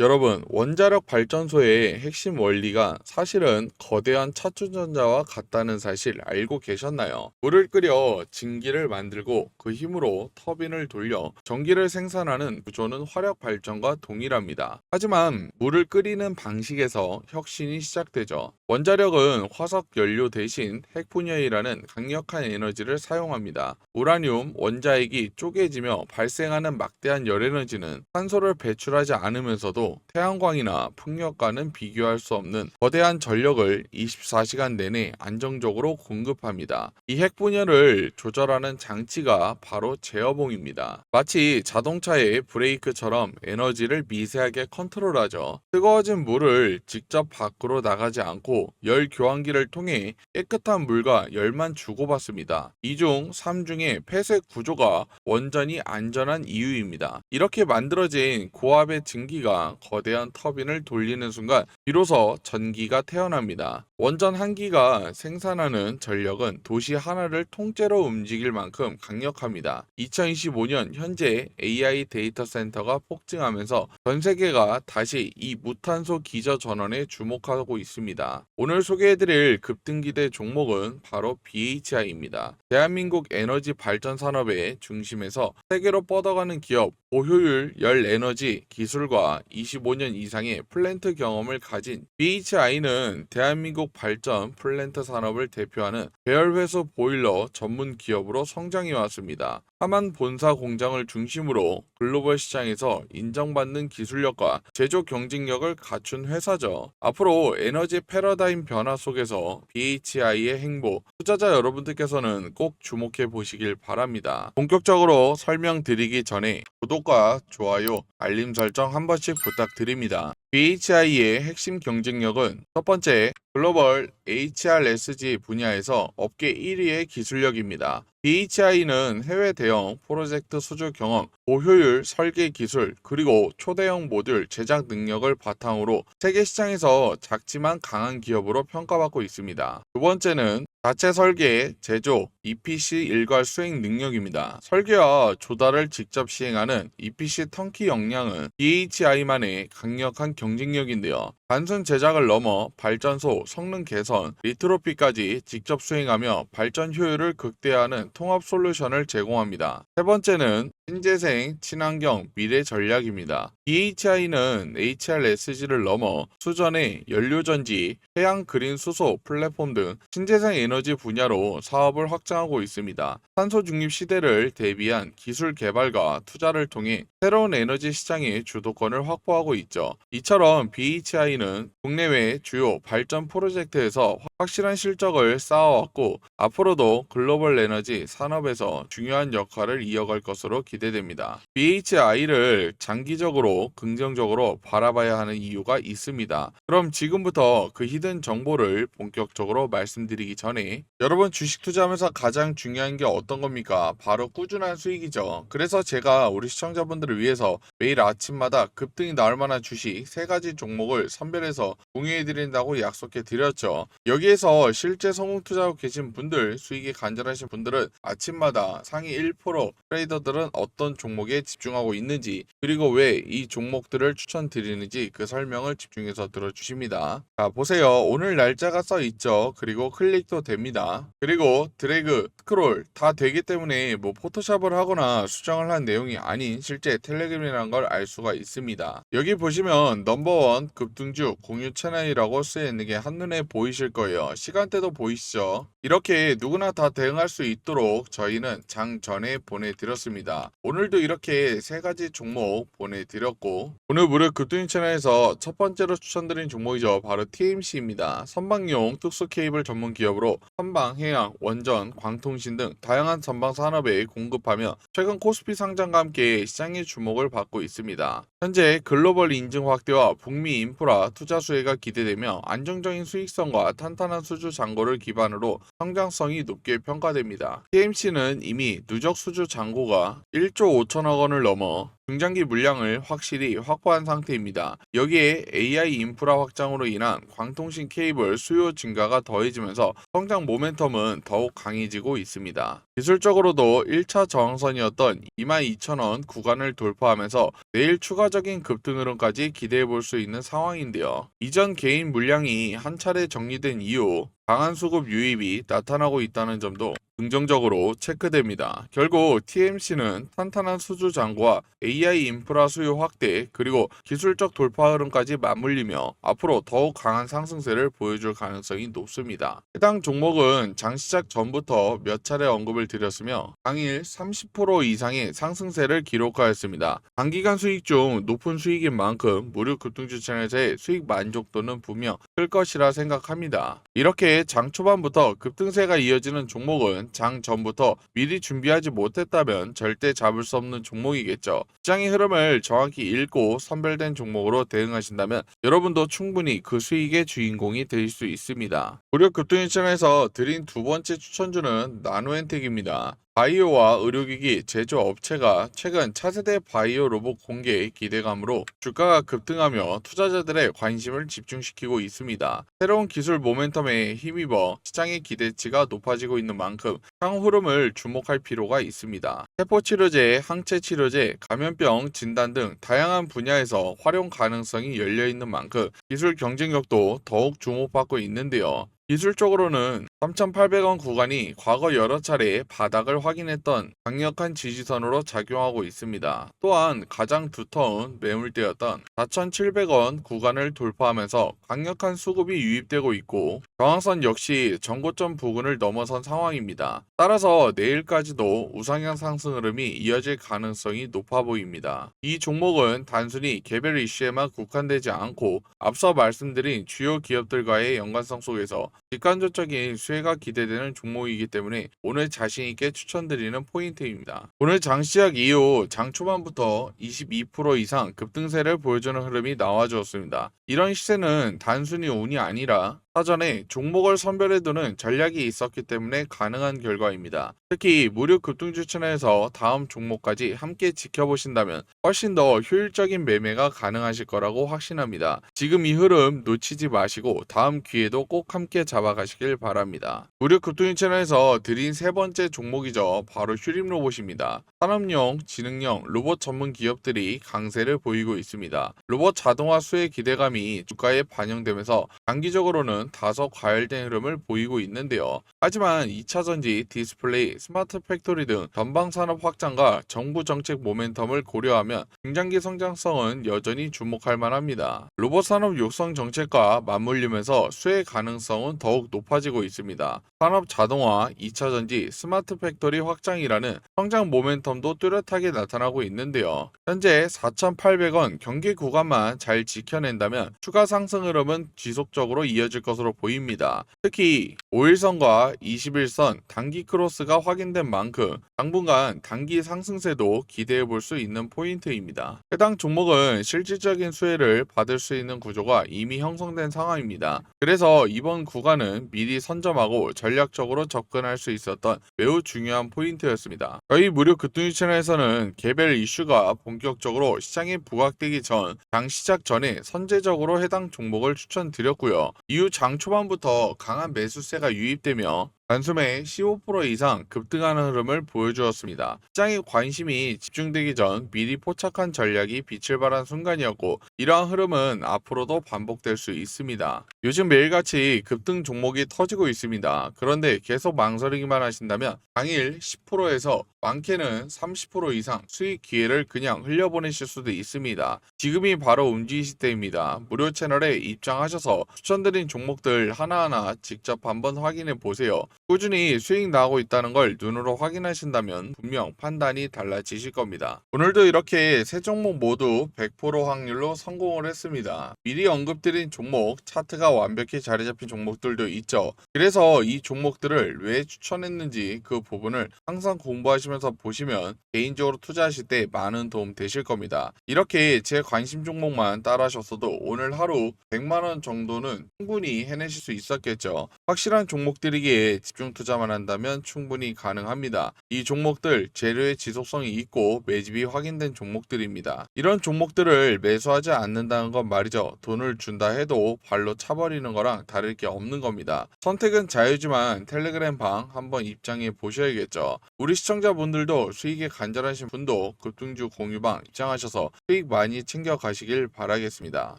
여러분, 원자력 발전소의 핵심 원리가 사실은 거대한 차춘전자와 같다는 사실 알고 계셨나요? 물을 끓여 증기를 만들고 그 힘으로 터빈을 돌려 전기를 생산하는 구조는 화력 발전과 동일합니다. 하지만 물을 끓이는 방식에서 혁신이 시작되죠. 원자력은 화석 연료 대신 핵분열이라는 강력한 에너지를 사용합니다. 우라늄 원자핵이 쪼개지며 발생하는 막대한 열에너지는 산소를 배출하지 않으면서도 태양광이나 풍력과는 비교할 수 없는 거대한 전력을 24시간 내내 안정적으로 공급합니다. 이 핵 분열을 조절하는 장치가 바로 제어봉입니다. 마치 자동차의 브레이크처럼 에너지를 미세하게 컨트롤하죠. 뜨거워진 물을 직접 밖으로 나가지 않고 열 교환기를 통해 깨끗한 물과 열만 주고받습니다. 이중 3중의 폐쇄 구조가 원전이 안전한 이유입니다. 이렇게 만들어진 고압의 증기가 거대한 터빈을 돌리는 순간 비로소 전기가 태어납니다. 원전 한 기가 생산하는 전력은 도시 하나를 통째로 움직일 만큼 강력합니다. 2025년 현재 AI 데이터 센터가 폭증하면서 전 세계가 다시 이 무탄소 기저 전원에 주목하고 있습니다. 오늘 소개해드릴 급등기대 종목은 바로 BHI입니다. 대한민국 에너지 발전 산업의 중심에서 세계로 뻗어가는 기업, 고효율 열 에너지 기술과 25년 이상의 플랜트 경험을 가진 BHI는 대한민국 발전 플랜트 산업을 대표하는 배열회수 보일러 전문 기업으로 성장해 왔습니다. 하만 본사 공장을 중심으로 글로벌 시장에서 인정받는 기술력과 제조 경쟁력을 갖춘 회사죠. 앞으로 에너지 패러다임 변화 속에서 BHI의 행보, 투자자 여러분들께서는 꼭 주목해 보시길 바랍니다. 본격적으로 설명드리기 전에 구독 과 좋아요, 알림 설정 한 번씩 부탁드립니다. BHI의 핵심 경쟁력은 첫 번째, 글로벌 HRSG 분야에서 업계 1위의 기술력입니다. BHI는 해외 대형 프로젝트 수주 경험, 고효율 설계 기술, 그리고 초대형 모듈 제작 능력을 바탕으로 세계 시장에서 작지만 강한 기업으로 평가받고 있습니다. 두 번째는 자체 설계, 제조, EPC 일괄 수행 능력입니다. 설계와 조달을 직접 시행하는 EPC 턴키 역량은 BHI만의 강력한 경쟁력인데요. 단순 제작을 넘어 발전소, 성능 개선, 리트로피까지 직접 수행하며 발전 효율을 극대화하는 통합 솔루션을 제공합니다. 세 번째는 신재생, 친환경, 미래 전략입니다. BHI는 HRSG를 넘어 수전의 연료전지, 해양 그린 수소 플랫폼 등 신재생 에너지 분야로 사업을 확장하고 있습니다. 탄소 중립 시대를 대비한 기술 개발과 투자를 통해 새로운 에너지 시장의 주도권을 확보하고 있죠. 이처럼 BHI는 국내외 주요 발전 프로젝트에서 확실한 실적을 쌓아왔고 앞으로도 글로벌 에너지 산업에서 중요한 역할을 이어갈 것으로 기대됩니다. BHI를 장기적으로 긍정적으로 바라봐야 하는 이유가 있습니다. 그럼 지금부터 그 히든 정보를 본격적으로 말씀드리기 전에 여러분 주식 투자하면서 가장 중요한 게 어떤 겁니까? 바로 꾸준한 수익이죠. 그래서 제가 우리 시청자분들을 위해서 매일 아침마다 급등이 나올 만한 주식 세 가지 종목을 선 별해서 공유해 드린다고 약속해 드렸죠. 여기에서 실제 성공 투자하고 계신 분들, 수익이 간절하신 분들은 아침마다 상위 1% 트레이더들은 어떤 종목에 집중하고 있는지 그리고 왜 이 종목들을 추천드리는지 그 설명을 집중해서 들어주십니다. 자 보세요. 오늘 날짜가 써 있죠. 그리고 클릭도 됩니다. 그리고 드래그, 스크롤 다 되기 때문에 뭐 포토샵을 하거나 수정을 한 내용이 아닌 실제 텔레그램이라는 걸 알 수가 있습니다. 여기 보시면 넘버원 급등 주 공유 채널이라고 쓰여 있는 게 한눈에 보이실 거예요. 시간대도 보이시죠? 이렇게 누구나 다 대응할 수 있도록 저희는 장 전에 보내드렸습니다. 오늘도 이렇게 세 가지 종목 보내드렸고 오늘 무료 급등 채널에서 첫 번째로 추천드린 종목이죠. 바로 TMC입니다. 선박용 특수 케이블 전문 기업으로 선방, 해양, 원전, 광통신 등 다양한 전방 산업에 공급하며 최근 코스피 상장과 함께 시장의 주목을 받고 있습니다. 현재 글로벌 인증 확대와 북미 인프라 투자 수혜가 기대되며 안정적인 수익성과 탄탄한 수주 잔고를 기반으로 성장성이 높게 평가됩니다. TMC는 이미 누적 수주 잔고가 1조 5천억 원을 넘어 중장기 물량을 확실히 확보한 상태입니다. 여기에 AI 인프라 확장으로 인한 광통신 케이블 수요 증가가 더해지면서 성장 모멘텀은 더욱 강해지고 있습니다. 기술적으로도 1차 저항선이었던 22,000원 구간을 돌파하면서 내일 추가적인 급등 흐름까지 기대해 볼 수 있는 상황인데요. 이전 개인 물량이 한 차례 정리된 이후 강한 수급 유입이 나타나고 있다는 점도 긍정적으로 체크됩니다. 결국 TMC는 탄탄한 수주 잔고와 AI 인프라 수요 확대 그리고 기술적 돌파 흐름까지 맞물리며 앞으로 더욱 강한 상승세를 보여줄 가능성이 높습니다. 해당 종목은 장 시작 전부터 몇 차례 언급을 드렸으며 당일 30% 이상의 상승세를 기록하였습니다. 단기간 수익 중 높은 수익인 만큼 무료 급등주 채널에서의 수익 만족도는 분명 클 것이라 생각합니다. 이렇게 장 초반부터 급등세가 이어지는 종목은 장 전부터 미리 준비하지 못했다면 절대 잡을 수 없는 종목이겠죠. 시장의 흐름을 정확히 읽고 선별된 종목으로 대응하신다면 여러분도 충분히 그 수익의 주인공이 될 수 있습니다. 무료 급등일전에서 드린 두 번째 추천주는 나노엔텍입니다. 바이오와 의료기기 제조업체가 최근 차세대 바이오 로봇 공개 기대감으로 주가가 급등하며 투자자들의 관심을 집중시키고 있습니다. 새로운 기술 모멘텀에 힘입어 시장의 기대치가 높아지고 있는 만큼 향후 흐름을 주목할 필요가 있습니다. 세포치료제, 항체치료제, 감염병 진단 등 다양한 분야에서 활용 가능성이 열려 있는 만큼 기술 경쟁력도 더욱 주목받고 있는데요. 기술적으로는 3,800원 구간이 과거 여러 차례 바닥을 확인했던 강력한 지지선으로 작용하고 있습니다. 또한 가장 두터운 매물대였던 4,700원 구간을 돌파하면서 강력한 수급이 유입되고 있고 저항선 역시 전고점 부근을 넘어선 상황입니다. 따라서 내일까지도 우상향 상승 흐름이 이어질 가능성이 높아 보입니다. 이 종목은 단순히 개별 이슈에만 국한되지 않고 앞서 말씀드린 주요 기업들과의 연관성 속에서 직간접적인 수혜가 기대되는 종목이기 때문에 오늘 자신있게 추천드리는 포인트입니다. 오늘 장 시작 이후 장 초반부터 22% 이상 급등세를 보여주는 흐름이 나와주었습니다. 이런 시세는 단순히 운이 아니라 사전에 종목을 선별해두는 전략이 있었기 때문에 가능한 결과입니다. 특히 무료 급등주 채널에서 다음 종목까지 함께 지켜보신다면 훨씬 더 효율적인 매매가 가능하실 거라고 확신합니다. 지금 이 흐름 놓치지 마시고 다음 기회도 꼭 함께 잡아가시길 바랍니다. 무료 급등주 채널에서 드린 세 번째 종목이죠. 바로 휴림 로봇입니다. 산업용, 지능형 로봇 전문 기업들이 강세를 보이고 있습니다. 로봇 자동화 수의 기대감이 주가에 반영되면서 장기적으로는 다소 과열된 흐름을 보이고 있는데요. 하지만 2차전지, 디스플레이, 스마트 팩토리 등 전방 산업 확장과 정부 정책 모멘텀을 고려하면 중장기 성장성은 여전히 주목할 만합니다. 로봇 산업 육성 정책과 맞물리면서 수혜 가능성은 더욱 높아지고 있습니다. 산업 자동화, 2차전지, 스마트 팩토리 확장이라는 성장 모멘텀도 뚜렷하게 나타나고 있는데요. 현재 4,800원 경기 구간만 잘 지켜낸다면 추가 상승 흐름은 지속적으로 이어질 것으로 보입니다. 특히 5일선과 21선 단기 크로스가 확인된 만큼 당분간 단기 상승세도 기대해 볼 수 있는 포인트입니다. 해당 종목은 실질적인 수혜를 받을 수 있는 구조가 이미 형성된 상황입니다. 그래서 이번 구간은 미리 선점하고 전략적으로 접근할 수 있었던 매우 중요한 포인트였습니다. 저희 무료 급등유 채널에서는 개별 이슈가 본격적으로 시장에 부각되기 전 장 시작 전에 선제적으로 해당 종목을 추천드렸고요. 이후 장 초반부터 강한 매수세가 유입되며 단숨에 15% 이상 급등하는 흐름을 보여주었습니다. 시장의 관심이 집중되기 전 미리 포착한 전략이 빛을 발한 순간이었고 이러한 흐름은 앞으로도 반복될 수 있습니다. 요즘 매일같이 급등 종목이 터지고 있습니다. 그런데 계속 망설이기만 하신다면 당일 10%에서 많게는 30% 이상 수익 기회를 그냥 흘려보내실 수도 있습니다. 지금이 바로 움직이실 때입니다. 무료 채널에 입장하셔서 추천드린 종목들 하나하나 직접 한번 확인해 보세요. 꾸준히 수익 나고 있다는 걸 눈으로 확인하신다면 분명 판단이 달라지실 겁니다. 오늘도 이렇게 세 종목 모두 100% 확률로 성공을 했습니다. 미리 언급드린 종목 차트가 완벽히 자리 잡힌 종목들도 있죠. 그래서 이 종목들을 왜 추천했는지 그 부분을 항상 공부하시면서 보시면 개인적으로 투자하실 때 많은 도움 되실 겁니다. 이렇게 제 관심 종목만 따라하셨어도 오늘 하루 100만원 정도는 충분히 해내실 수 있었겠죠. 확실한 종목들이기에 집중 투자만 한다면 충분히 가능합니다. 이 종목들 재료의 지속성이 있고 매집이 확인된 종목들입니다. 이런 종목들을 매수하지 않는다는 건 말이죠. 돈을 준다 해도 발로 차버리는 거랑 다를 게 없는 겁니다. 선택은 자유지만 텔레그램 방 한번 입장해 보셔야겠죠. 우리 시청자분들도 수익에 간절하신 분도 급등주 공유방 입장하셔서 수익 많이 챙겨 가시길 바라겠습니다.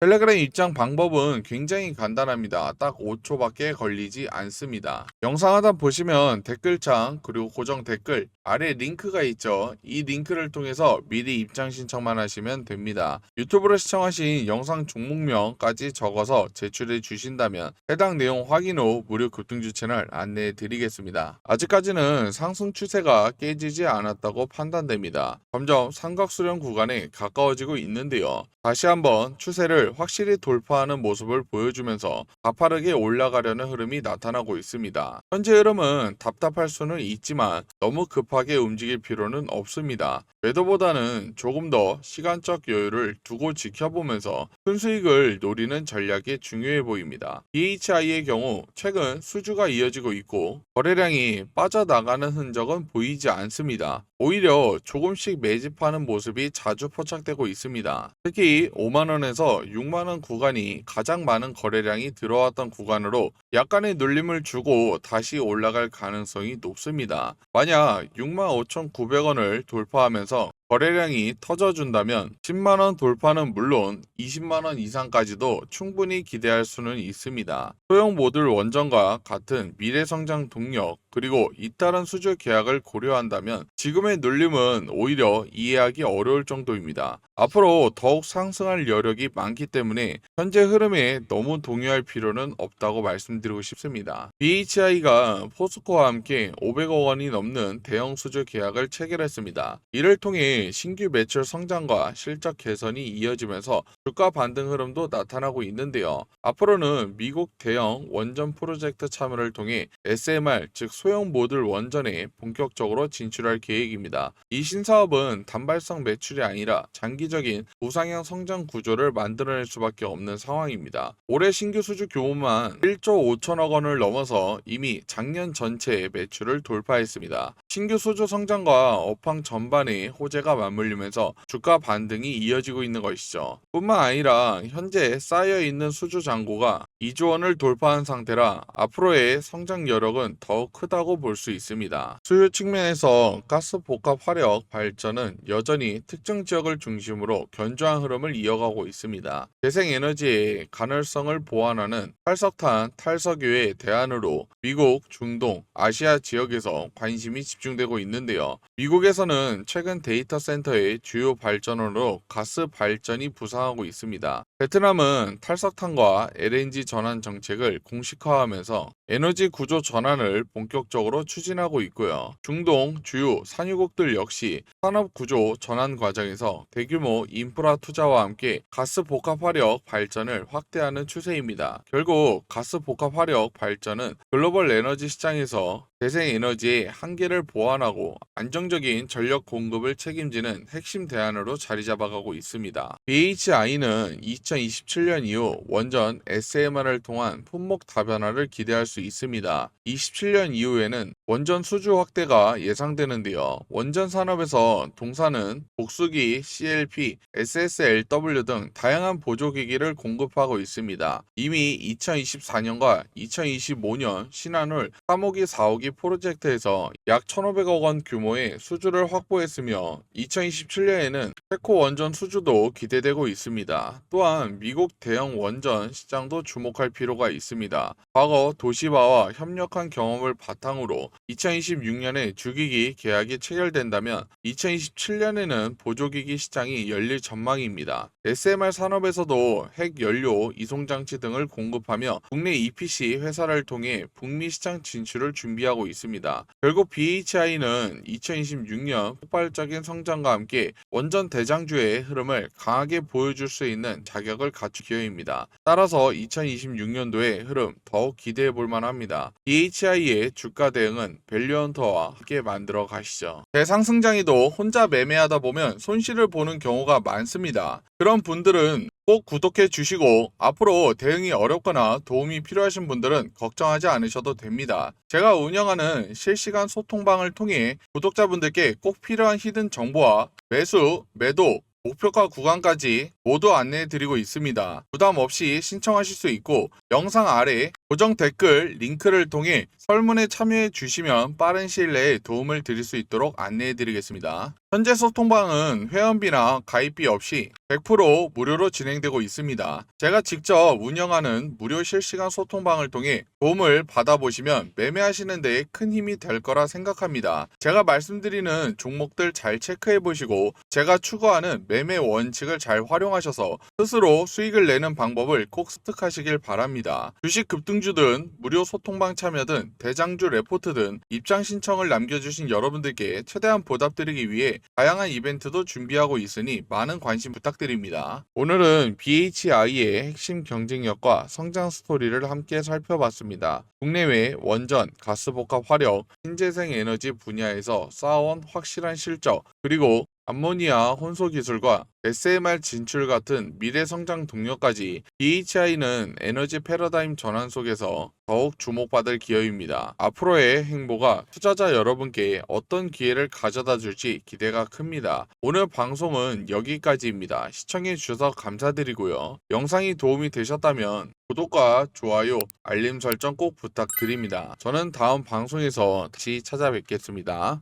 텔레그램 입장 방법은 굉장히 간단합니다. 딱 5초밖에 걸리지 않습니다. 영상 하단 보시면 댓글창 그리고 고정 댓글 아래 링크가 있죠. 이 링크를 통해서 미리 입장 신청만 하시면 됩니다. 유튜브로 시청하신 영상 종목명까지 적어서 제출해 주신다면 해당 내용 확인 후 무료 급등주 채널 안내해 드리겠습니다. 아직까지는 상승 추세가 깨지지 않았다고 판단됩니다. 점점 삼각 수렴 구간에 가까워지고 있는데요. 다시 한번 추세를 확실히 돌파하는 모습을 보여주면서 가파르게 올라가려는 흐름이 나타나고 있습니다. 현재 흐름은 답답할 수는 있지만 너무 급하게 움직일 필요는 없습니다. 매도보다는 조금 더 시간적 여유를 두고 지켜보면서 큰 수익을 노리는 전략이 중요해 보입니다. DHI의 경우 최근 수주가 이어지고 있고 거래량이 빠져나가는 흔적은 보이지 않습니다. 오히려 조금씩 매집하는 모습이 자주 포착되고 있습니다. 특히 5만원에서 6만원 구간이 가장 많은 거래량이 들어왔던 구간으로 약간의 눌림을 주고 다시 올라갈 가능성이 높습니다. 만약 65,900원을 돌파하면서 거래량이 터져준다면 10만원 돌파는 물론 20만원 이상까지도 충분히 기대할 수는 있습니다. 소형 모듈 원전과 같은 미래 성장 동력 그리고 잇따른 수주 계약을 고려한다면 지금의 눌림은 오히려 이해하기 어려울 정도입니다. 앞으로 더욱 상승할 여력이 많기 때문에 현재 흐름에 너무 동요할 필요는 없다고 말씀드리고 싶습니다. BHI가 포스코와 함께 500억 원이 넘는 대형 수주 계약을 체결했습니다. 이를 통해 신규 매출 성장과 실적 개선이 이어지면서 주가 반등 흐름도 나타나고 있는데요. 앞으로는 미국 대형 원전 프로젝트 참여를 통해 SMR 즉 소형 모듈 원전에 본격적으로 진출할 계획입니다. 이 신사업은 단발성 매출이 아니라 장기적인 우상향 성장 구조를 만들어낼 수밖에 없는 상황입니다. 올해 신규 수주 규모만 1조 5천억 원을 넘어서 이미 작년 전체의 매출을 돌파했습니다. 신규 수주 성장과 업황 전반에 호재가 맞물리면서 주가 반등이 이어지고 있는 것이죠. 뿐만 아니라 현재 쌓여 있는 수주 잔고가 2조 원을 돌파한 상태라 앞으로의 성장 여력은 더욱 크다고 볼 수 있습니다. 수요 측면에서 가스 복합 화력 발전은 여전히 특정 지역을 중심으로 견조한 흐름을 이어가고 있습니다. 재생에너지의 가능성을 보완하는 탈석탄 탈석유의 대안으로 미국, 중동, 아시아 지역에서 관심이 집중되고 있는데요. 미국에서는 최근 데이터 센터의 주요 발전원으로 가스 발전이 부상하고 있습니다. 베트남은 탈석탄과 LNG 전환 정책을 공식화하면서 에너지 구조 전환을 본격적으로 추진하고 있고요. 중동 주요 산유국들 역시 산업 구조 전환 과정에서 대규모 인프라 투자와 함께 가스 복합 화력 발전을 확대하는 추세입니다. 결국 가스 복합 화력 발전은 글로벌 에너지 시장에서 재생에너지의 한계를 보완하고 안정적인 전력 공급을 책임지는 핵심 대안으로 자리 잡아가고 있습니다. BHI는 2027년 이후 원전 SMR을 통한 품목 다변화를 기대할 수 있습니다. 27년 이후에는 원전 수주 확대가 예상되는데요. 원전 산업에서 동사는 복수기, CLP, SSLW 등 다양한 보조기기를 공급하고 있습니다. 이미 2024년과 2025년 신한울 3호기, 4호기 프로젝트에서 약 1,500억 원 규모의 수주를 확보했으며 2027년에는 테코 원전 수주도 기대되고 있습니다. 또한 미국 대형 원전 시장도 주목할 필요가 있습니다. 과거 도시바와 협력한 경험을 바탕으로 2026년에 주기기 계약이 체결된다면 2027년에는 보조기기 시장이 열릴 전망입니다. SMR 산업에서도 핵 연료 이송 장치 등을 공급하며 국내 EPC 회사를 통해 북미 시장 진출을 준비하고 있습니다. 결국 BHI는 2026년 폭발적인 성장과 함께 원전 대장주의 흐름을 강하게 보여줄 수 있는 자격을 갖춘 기업입니다. 따라서 2026년도의 흐름 더욱 기대해 볼 만합니다. BHI의 주가 대응은 밸류헌터와 함께 만들어 가시죠. 대상승장에도 혼자 매매하다 보면 손실을 보는 경우가 많습니다. 그런 분들은 꼭 구독해 주시고 앞으로 대응이 어렵거나 도움이 필요하신 분들은 걱정하지 않으셔도 됩니다. 제가 운영하는 실시간 소통방을 통해 구독자분들께 꼭 필요한 히든 정보와 매수, 매도, 목표가 구간까지 모두 안내해 드리고 있습니다. 부담 없이 신청하실 수 있고 영상 아래 고정 댓글 링크를 통해 설문에 참여해 주시면 빠른 시일 내에 도움을 드릴 수 있도록 안내해 드리겠습니다. 현재 소통방은 회원비나 가입비 없이 100% 무료로 진행되고 있습니다. 제가 직접 운영하는 무료 실시간 소통방을 통해 도움을 받아보시면 매매하시는 데에 큰 힘이 될 거라 생각합니다. 제가 말씀드리는 종목들 잘 체크해 보시고 제가 추구하는 매매 원칙을 잘 활용하셔서 스스로 수익을 내는 방법을 꼭 습득하시길 바랍니다. 주식 급등주든 무료 소통방 참여든 대장주 레포트든 입장 신청을 남겨주신 여러분들께 최대한 보답드리기 위해 다양한 이벤트도 준비하고 있으니 많은 관심 부탁드립니다. 오늘은 BHI의 핵심 경쟁력과 성장 스토리를 함께 살펴봤습니다. 국내외 원전, 가스복합 화력, 신재생 에너지 분야에서 쌓아온 확실한 실적, 그리고 암모니아 혼소 기술과 SMR 진출 같은 미래 성장 동력까지 BHI는 에너지 패러다임 전환 속에서 더욱 주목받을 기업입니다. 앞으로의 행보가 투자자 여러분께 어떤 기회를 가져다 줄지 기대가 큽니다. 오늘 방송은 여기까지입니다. 시청해 주셔서 감사드리고요. 영상이 도움이 되셨다면 구독과 좋아요, 알림 설정 꼭 부탁드립니다. 저는 다음 방송에서 다시 찾아뵙겠습니다.